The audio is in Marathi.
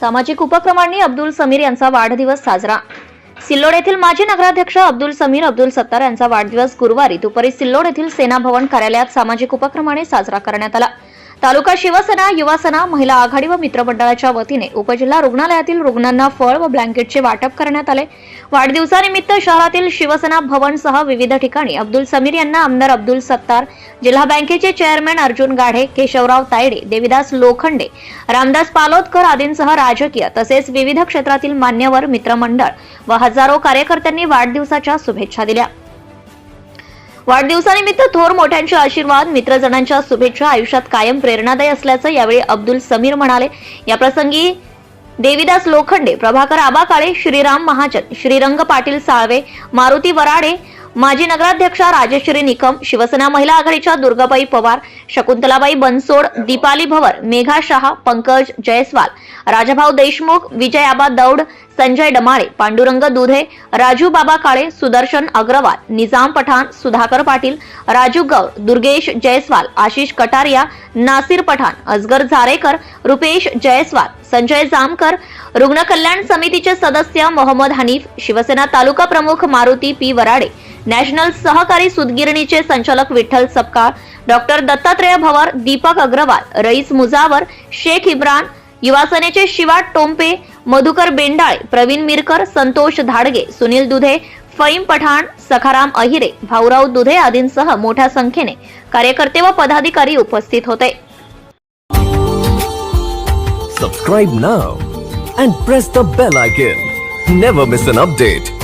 सामाजिक उपक्रमांनी अब्दुल समीर यांचा वाढदिवस साजरा. सिल्लोड येथील माजी नगराध्यक्ष अब्दुल समीर अब्दुल सत्तार यांचा वाढदिवस गुरुवारी दुपारी सिल्लोड येथील सेना भवन कार्यालयात सामाजिक उपक्रमाने साजरा करण्यात आला. तालुका शिवसेना युवासेना महिला आघाडी व मित्रमंडळाच्या वतीने उपजिल्हा रुग्णालयातील रुग्णांना फळ व ब्लँकेटचे वाटप करण्यात आले. वाढदिवसानिमित्त शहरातील शिवसेना भवनसह विविध ठिकाणी अब्दुल समीर यांना आमदार अब्दुल सत्तार जिल्हा बँकेचे चेअरमॅन अर्जुन गाढे केशवराव तायडे देविदास लोखंडे रामदास पालोदकर आदींसह राजकीय तसेच विविध क्षेत्रातील मान्यवर मित्रमंडळ व हजारो कार्यकर्त्यांनी वाढदिवसाच्या शुभेच्छा दिल्या. वाढदिवसानिमित्त थोर मोठ्यांचे आशीर्वाद मित्रजणांच्या शुभेच्छा आयुष्यात कायम प्रेरणादायी असल्याचं यावेळी अब्दुल समीर म्हणाले. याप्रसंगी देवीदास लोखंडे प्रभाकर आबा काळे श्रीराम महाजन श्रीरंग पाटील साळवे मारुती वराडे माजी नगराध्यक्षा राजश्री निकम शिवसेना महिला आघाडीच्या दुर्गाबाई पवार शकुंतलाबाई बनसोड दीपाली भवर मेघा शहा पंकज जयस्वाल राजाभाऊ देशमुख विजय आबा दौड संजय डमाळे पांडुरंग दुधे राजू बाबा काळे सुदर्शन अग्रवाल निजाम पठाण सुधाकर पाटील राजू गौर दुर्गेश जयस्वाल आशिष कटारिया नासिर पठाण अजगर झारेकर रुपेश जयस्वाल संजय जामकर रुग्ण कल्याण समितीचे सदस्य मोहम्मद हनीफ शिवसेना तालुका प्रमुख मारुती पी वराडे नॅशनल सहकारी सुदगिरणीचे संचालक विठ्ठल सपकाळ डॉक्टर दत्तात्रेय भवर दीपक अग्रवाल रईस मुजावर शेख इम्रान युवासेनेचे शिवा टोंपे मधुकर बेंडाळे प्रवीण मिरकर संतोष धाडगे सुनील दुधे फईम पठाण सखाराम अहिरे भाऊराव दुधे आदींसह मोठ्या संख्येने कार्यकर्ते व पदाधिकारी उपस्थित होते. Subscribe now and press the bell icon never miss an update